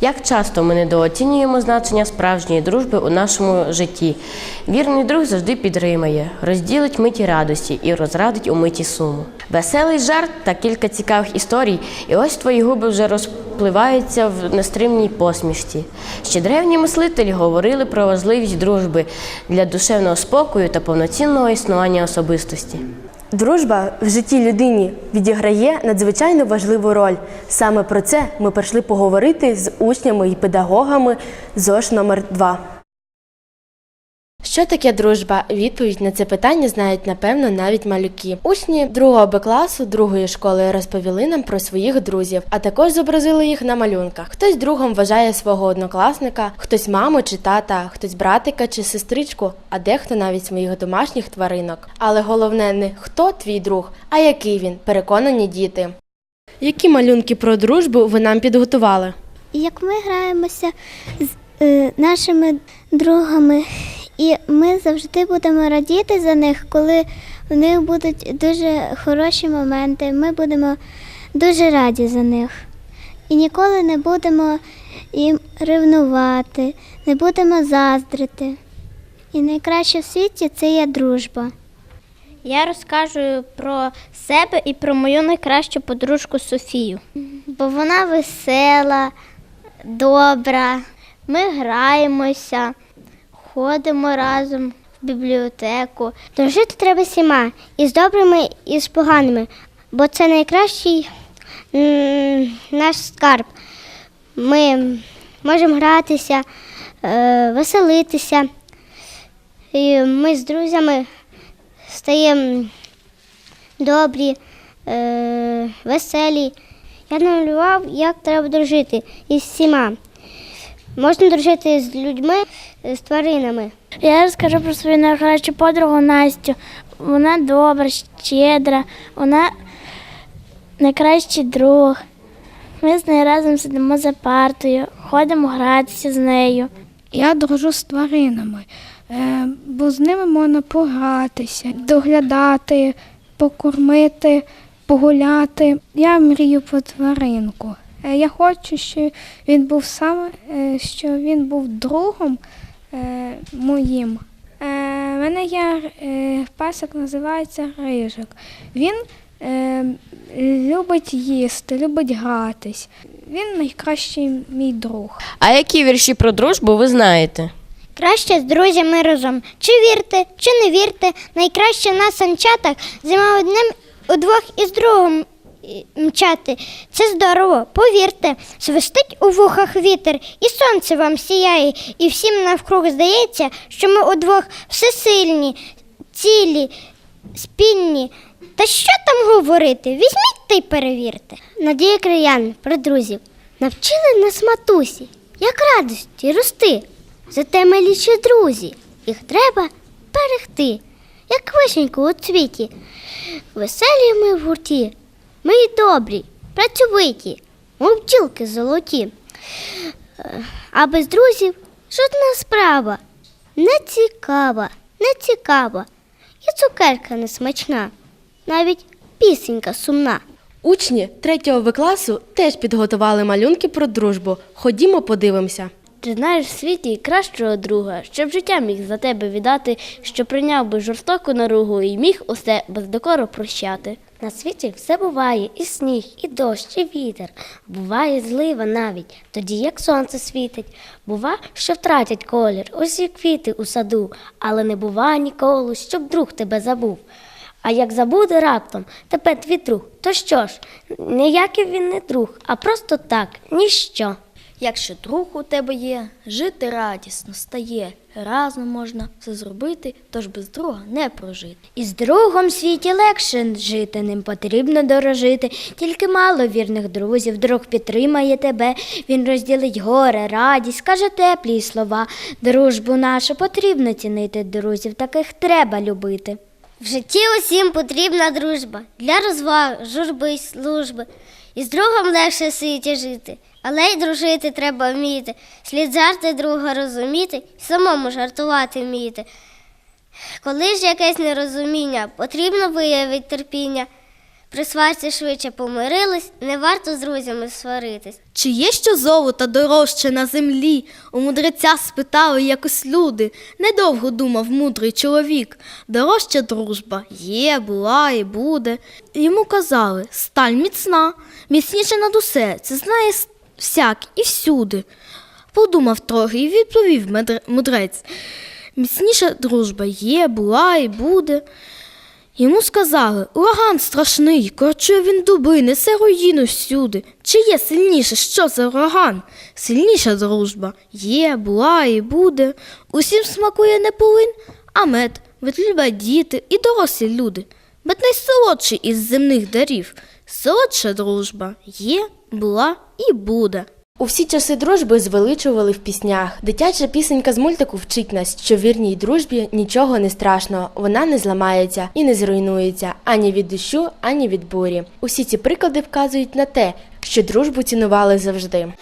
Як часто ми недооцінюємо значення справжньої дружби у нашому житті. Вірний друг завжди підтримає, розділить миті радості і розрадить у миті суму. Веселий жарт та кілька цікавих історій, і ось твої губи вже розпливаються в нестримній посмішці. Ще древні мислителі говорили про важливість дружби для душевного спокою та повноцінного існування особистості. Дружба в житті людині відіграє надзвичайно важливу роль. Саме про це ми прийшли поговорити з учнями і педагогами ЗОШ номер 2 Що таке дружба? Відповідь на це питання знають напевно навіть малюки. Учні другого Б класу другої школи розповіли нам про своїх друзів, а також зобразили їх на малюнках. Хтось другом вважає свого однокласника, хтось маму чи тата, хтось братика чи сестричку, а дехто навіть своїх домашніх тваринок. Але головне не хто твій друг, а який він, переконані діти. Які малюнки про дружбу ви нам підготували? як ми граємося з е, нашими другами, і ми завжди будемо радіти за них, коли в них будуть дуже хороші моменти. Ми будемо дуже раді за них. І ніколи не будемо їм ревнувати, не будемо заздрити. І найкраще в світі це є дружба. Я розкажу про себе і про мою найкращу подружку Софію. Бо вона весела, добра. Ми граємося, ходимо разом в бібліотеку. Дружити треба всіма і з добрими, і з поганими, бо це найкращий наш скарб. Ми можемо гратися, е, веселитися. І ми з друзями стаємо добрі, е, веселі. Я намалював, як треба дружити із всіма. Можна дружити з людьми, е, з тваринами. Я розкажу про свою найкращу подругу Настю. Вона добра, щедра, вона найкращий друг. Ми з нею разом сидимо за партою, ходимо гратися з нею. Я дружу з тваринами, е, бо з ними можна погратися, доглядати, покормити, погуляти. Я мрію про тваринку. Е, Я хочу, щоб він був саме, е, що він був другом е, моїм. У мене є песик, називається Рижик. Він любить їсти, любить гратись. Він найкращий мій друг. А які вірші про дружбу ви знаєте? Краще з друзями разом. Чи вірте, чи не вірте, найкраще на санчатах зима одним удвох із другом і, мчати. Це здорово, повірте. Свистить у вухах вітер, і сонце вам сіяє, і всім навкруг здається, що ми удвох всесильні, цілі, спільні. Та що там говорити? Візьміть та й перевірте. Надія Краян про друзів. Навчили нас матусі, як радості рости. Зате ми лічі друзі, їх треба берегти, як вишеньку у цвіті. Веселі ми в гурті, ми й добрі, працьовиті, мов бджілки золоті. А без друзів жодна справа не цікава, не цікава. І цукерка не смачна, навіть пісенька сумна. Учні третього В класу теж підготували малюнки про дружбу. Ходімо, подивимося. Ти знаєш в світі кращого друга, щоб життя міг за тебе віддати, що прийняв би жорстоку наругу і міг усе без докору прощати. На світі все буває, і сніг, і дощ, і вітер. Буває злива навіть, тоді як сонце світить. Бува, що втратять колір, усі квіти у саду, але не буває ніколи, щоб друг тебе забув. А як забуде раптом тебе твій друг, то що ж, ніякий він не друг, а просто так, ніщо. Якщо друг у тебе є, жити радісно стає. Разом можна все зробити, тож без друга не прожити. І з другом світі легше жити, ним потрібно дорожити. Тільки мало вірних друзів, друг підтримає тебе. Він розділить горе, радість, скаже теплі слова. Дружбу нашу потрібно цінити, друзів таких треба любити. В житті усім потрібна дружба для розваг, журби й служби. І з другом легше світі жити, але й дружити треба вміти. Слід завжди друга розуміти, і самому жартувати вміти. Коли ж якесь нерозуміння, потрібно виявити терпіння. При сварці швидше помирились, не варто з друзями сваритись. Чи є що золота дорожче на землі? У мудреця спитали якось люди. Недовго думав мудрий чоловік. Дорожча дружба є, була і буде. Йому казали, сталь міцна, міцніше над усе, це знає с- всяк і всюди. Подумав трохи і відповів мудрець. Міцніша дружба є, була і буде. Йому сказали, ураган страшний, корчує він дуби, несе руїну всюди. Чи є сильніше, що за ураган? Сильніша дружба є, була і буде. Усім смакує не полин, а мед, люблять діти і дорослі люди. Мед найсолодший із земних дарів. Солодша дружба є, була і буде. У всі часи дружби звеличували в піснях. Дитяча пісенька з мультику вчить нас, що вірній дружбі нічого не страшно, вона не зламається і не зруйнується ані від дощу, ані від бурі. Усі ці приклади вказують на те, що дружбу цінували завжди.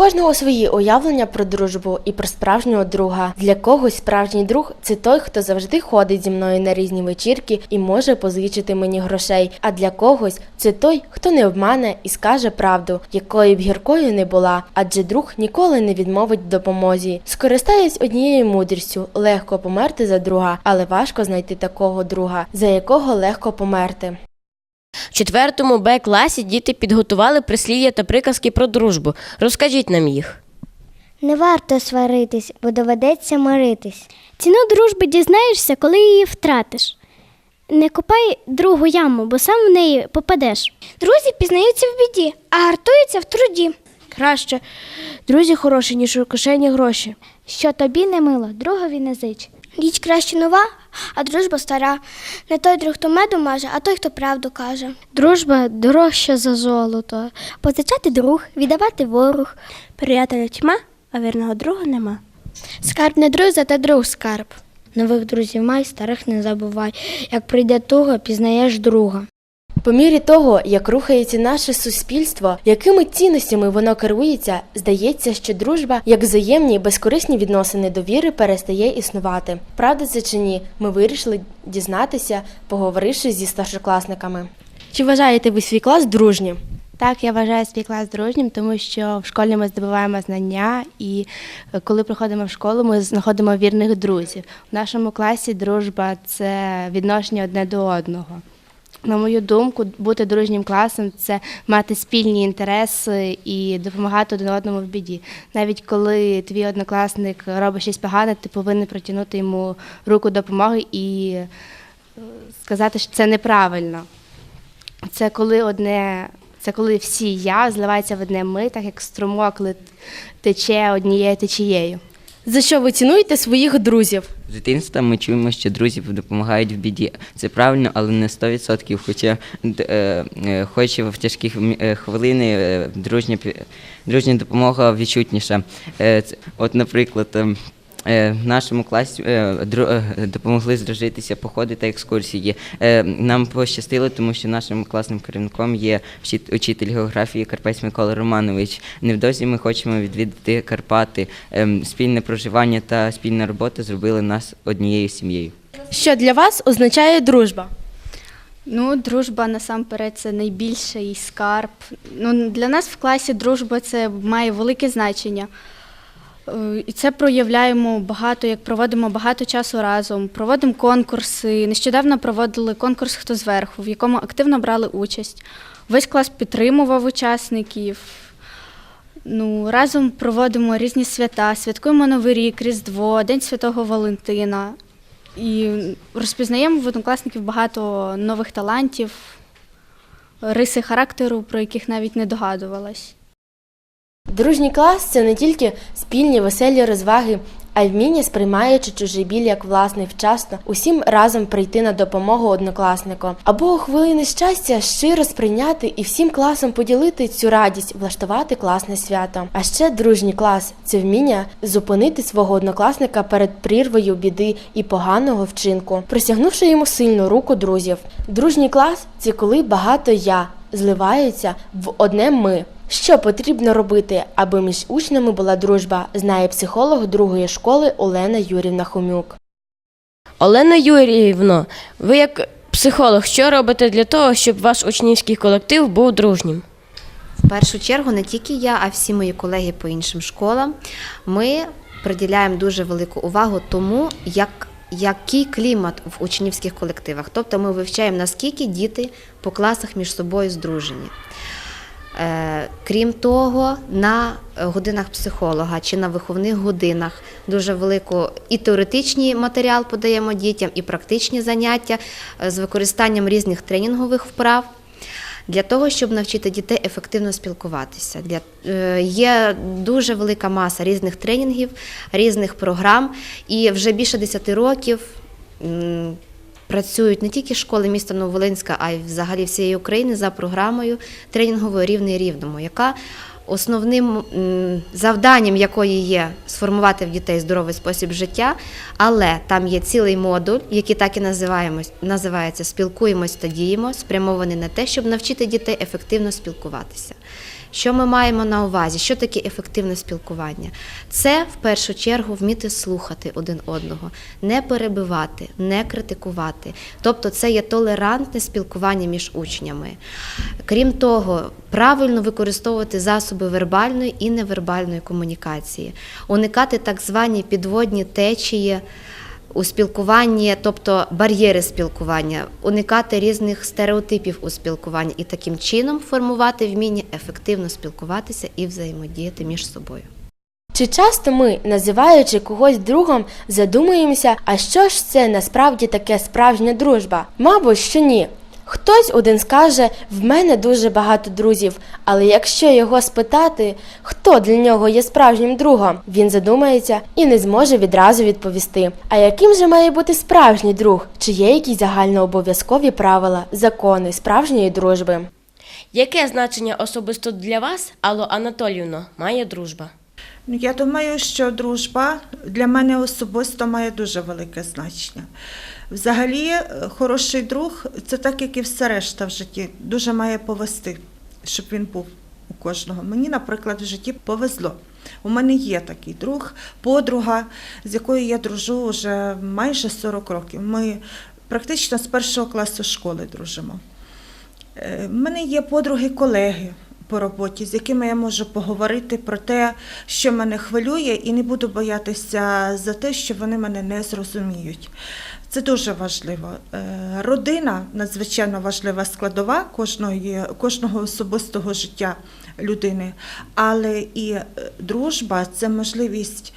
Кожного свої уявлення про дружбу і про справжнього друга. Для когось справжній друг це той, хто завжди ходить зі мною на різні вечірки і може позичити мені грошей. А для когось це той, хто не обмане і скаже правду, якою б гіркою не була, адже друг ніколи не відмовить в допомозі. Скористаюсь однією мудрістю: легко померти за друга, але важко знайти такого друга, за якого легко померти. В четвертому Б класі діти підготували прислів'я та приказки про дружбу. Розкажіть нам їх. Не варто сваритись, бо доведеться миритись. Ціну дружби дізнаєшся, коли її втратиш. Не копай другу яму, бо сам в неї попадеш. Друзі пізнаються в біді, а гартуються в труді. Краще друзі хороші, ніж у кишені гроші. Що тобі не мило, другові не зич. Річ краще нова, а дружба стара. Не той друг, хто меду маже, а той, хто правду каже. Дружба дорожча за золото. Позичати друг, віддавати ворог. Приятеля тьма, а вірного друга нема. Скарб не друг, зате друг скарб. Нових друзів май, старих не забувай. Як прийде туго, пізнаєш друга. По мірі того, як рухається наше суспільство, якими цінностями воно керується, здається, що дружба, як взаємні безкорисні відносини довіри, перестає існувати. Правда це чи ні? Ми вирішили дізнатися, поговоривши зі старшокласниками. Чи вважаєте ви свій клас дружнім? Так, я вважаю свій клас дружнім, тому що в школі ми здобуваємо знання, і е, коли приходимо в школу, ми знаходимо вірних друзів. В нашому класі дружба це відношення одне до одного. На мою думку, бути дружнім класом це мати спільні інтереси і допомагати один одному в біді. Навіть коли твій однокласник робить щось погане, ти повинен протягнути йому руку допомоги і е, сказати, що це неправильно. Це коли одне, це коли всі я зливаються в одне ми, так як струмок тече однією течією. За що ви цінуєте своїх друзів? З дитинства ми чуємо, що друзі допомагають в біді. Це правильно, але не 100%. Хоча е, е, в тяжкі е, хвилини е, дружня, дружня допомога відчутніша. От, наприклад, ем, в нашому класі е, е, допомогли здружитися походи та екскурсії. Е, Нам пощастило, тому що нашим класним керівником є учитель географії Карпець Микола Романович. Невдовзі ми хочемо відвідати Карпати. Ем, Спільне проживання та спільна робота зробили нас однією сім'єю. Що для вас означає дружба? Ну, дружба насамперед це найбільший скарб. Ну, для нас в класі дружба це має велике значення. Е, І це проявляємо багато, як проводимо багато часу разом, проводимо конкурси. Нещодавно проводили конкурс Хто зверху, в якому активно брали участь. Весь клас підтримував учасників. Ну, разом проводимо різні свята, святкуємо Новий рік, Різдво, День Святого Валентина. І розпізнаємо в однокласників багато нових талантів, риси характеру, про яких навіть не догадувалась. Дружній клас це не тільки спільні веселі розваги, а й вміння, сприймаючи чужий біль як власний вчасно, усім разом прийти на допомогу однокласнику. Або у хвилини щастя щиро сприйняти і всім класом поділити цю радість, влаштувати класне свято. А ще дружній клас це вміння зупинити свого однокласника перед прірвою біди і поганого вчинку, присягнувши йому сильну руку друзів. Дружній клас це коли багато я зливаються в одне ми. Що потрібно робити, аби між учнями була дружба, знає психолог другої школи Олена Юрівна Хомюк. Олена Юріївно, ви як психолог, що робите для того, щоб ваш учнівський колектив був дружнім? В першу чергу не тільки я, а всі мої колеги по іншим школам. Ми приділяємо дуже велику увагу тому, як, який клімат в учнівських колективах. Тобто ми вивчаємо, наскільки діти по класах між собою здружені. Е, Крім того, на годинах психолога чи на виховних годинах дуже велику і теоретичний матеріал подаємо дітям, і практичні заняття е, з використанням різних тренінгових вправ. Для того, щоб навчити дітей ефективно спілкуватися, для е, є дуже велика маса різних тренінгів, різних програм, і вже більше 10 років працюють не тільки школи міста Нововолинська, а й взагалі всієї України за програмою тренінгової рівний рівному, яка основним завданням якої є сформувати в дітей здоровий спосіб життя, але там є цілий модуль, який так і називаємось, називається Спілкуємось та діємо, спрямований на те, щоб навчити дітей ефективно спілкуватися. Що ми маємо на увазі? Що таке ефективне спілкування? Це в першу чергу вміти слухати один одного, не перебивати, не критикувати. Тобто, це є толерантне спілкування між учнями. Крім того, правильно використовувати засоби вербальної і невербальної комунікації, уникати так звані підводні течії у спілкуванні, тобто бар'єри спілкування, уникати різних стереотипів у спілкуванні і таким чином формувати вміння ефективно спілкуватися і взаємодіяти між собою. Чи часто ми, називаючи когось другом, задумуємося, а що ж це насправді таке справжня дружба? Мабуть, що ні. Хтось один скаже, в мене дуже багато друзів, але якщо його спитати, хто для нього є справжнім другом, він задумається і не зможе відразу відповісти. А яким же має бути справжній друг? Чи є якісь загальнообов'язкові правила, закони справжньої дружби? Яке значення особисто для вас, Алло Анатоліївно, має дружба? Ну, я думаю, що дружба для мене особисто має дуже велике значення. Взагалі, е, хороший друг це так, як і все решта в житті. Дуже має повести, щоб він був у кожного. Мені, наприклад, в житті повезло. У мене є такий друг, подруга, з якою я дружу вже майже 40 років. Ми практично з першого класу школи дружимо. Е, В мене є подруги-колеги по роботі, з якими я можу поговорити про те, що мене хвилює, і не буду боятися за те, що вони мене не зрозуміють. Це дуже важливо. Е, Родина надзвичайно важлива складова кожної, кожного особистого життя людини, але і е, дружба це можливість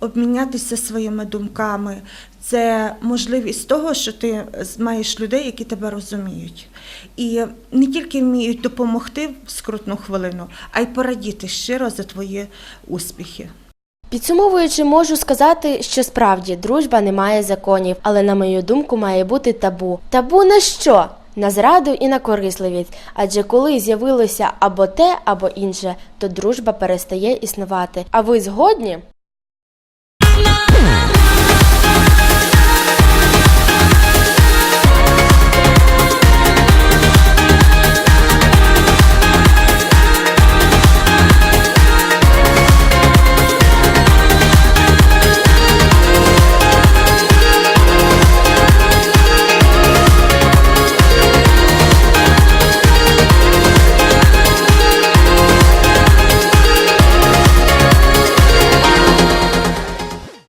обмінятися своїми думками, це можливість того, що ти маєш людей, які тебе розуміють. І не тільки вміють допомогти в скрутну хвилину, а й порадіти щиро за твої успіхи. Підсумовуючи, можу сказати, що справді дружба не має законів, але на мою думку має бути табу. Табу на що? На зраду і на корисливість. Адже коли з'явилося або те, або інше, то дружба перестає існувати. А ви згодні?